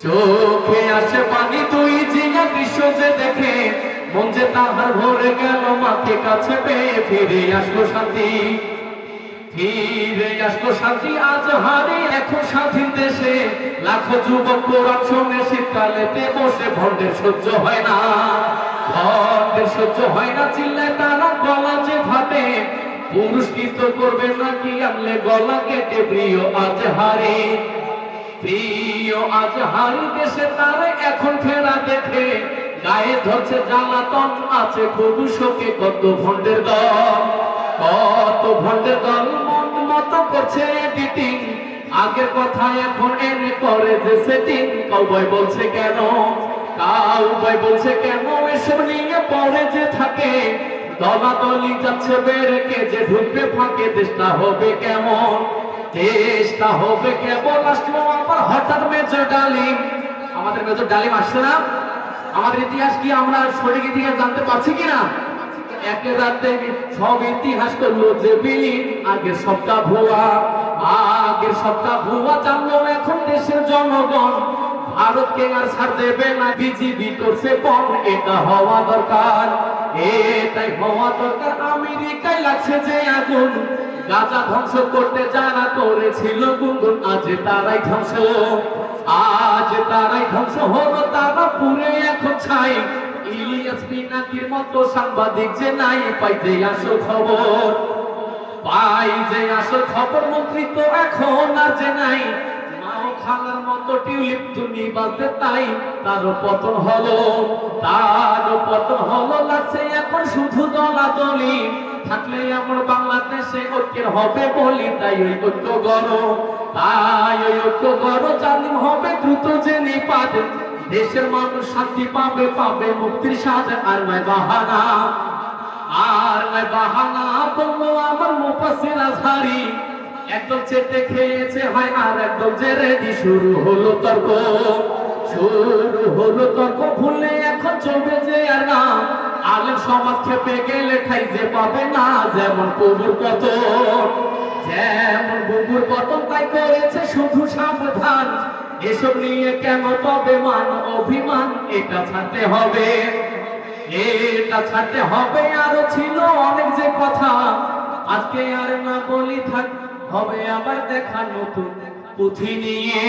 চোখে আসে পানি, তুই জিয়া দৃশ্য যে দেখে, মন যে তাহার ভরে গেল, মাকে কাছে পেয়ে ফিরে আসলো শান্তি। ফিরে আসলো শান্তি, আজ হারে এখন স্বাধীন দেশে, লাখো যুবক কোরআন শুনে শীতকালেতে বসে ভণ্ডের সহ্য হয় না। ভণ্ডের সহ্য হয় না, চিল্লায় তারা গলা যে পুরস্কৃত করবে নাকি আমলে গলা কেটে প্রিয় আজ হারে প্রিয় আজ হারি দেশে তার এখন ফেরা দেখে। গায়ে ধরছে জ্বালাতন, আছে খুব শোকে, কত ভণ্ডের দল, কত ভণ্ডের দল মন মতো করছে এডিটিং আগের কথা এখন এনে করে যে সেটিং কাউবয় বলছে কেন? কাউবয় বলছে কেন? এসব নিয়ে পরে যে থাকে। দলাদলি যাচ্ছে বেড়েকে যে ঢুকবে ফাঁকে, দেশটা হবে কেমন? দেশটা হবে কেবল আসলো আবার হঠাৎ মেজর ডালিম, আমাদের মেজর ডালিম আসছে না? আমাদের ইতিহাস কি আমরা সঠিক ইতিহাস জানতে পারছি কিনা? একে রাতে সব ইতিহাস করল যে বিলীন আগের সপ্তাহ ভুয়া, আগের সপ্তাহ ভুয়া জানলো এখন দেশের জনগণ। ভারতকে আর ছাড় দেবে না, বিজিবি করছে পণ এটা হওয়া দরকার। এটাই হওয়া দরকার। আমেরিকায় লাগছে যে আগুন, গাজা ধ্বংস করতে যারা করেছিল গুনগুন, আজ তারাই ধ্বংস। আজ তারাই ধ্বংস হলো তারা পুরে এখন ছাই। ইলিয়াস পিনাকির মতো সাংবাদিক যে নাই পাইতে আসো খবর। পাই যে আসল খবর, মন্ত্রী তো এখন আর যে নাই। খালার মতো টিউলিপ তুমি বাজতে তাই তারও পতন হলো তারও পতন হলো লাগছে এখন শুধু দলাদলি। থাকলে আমার বাংলাদেশে ঐক্যের হবে বলি, তাই ওই ঐক্য গড়, তাই ওই ঐক্য গড়, জালিম হবে দ্রুত যে নিপাত দেশের মানুষ শান্তি পাবে পাবে মুক্তির স্বাদ, আর নয় বাহানা, আর নয় বাহানা। বলল আমার মুফাসির আজহারি একদম চেটে খেয়েছে হয় আর একদম রেডি শুরু হলো তর্ক। শুরু হলো তর্ক, ভুলে এখন চলবে যে আর না। আলের সমাজ খেপে গেলে ঠাই যে পাবে না, যেমন কবুর কত যেমন বুবুর পতন, তাই করেছে শুধু সাবধান। এসব নিয়ে কেন তবে মান অভিমান? এটা ছাড়তে হবে। এটা ছাড়তে হবে, আরও ছিল অনেক যে কথা। আজকে আর না বলি থাক হবে আবার দেখা নতুন পুঁথি নিয়ে।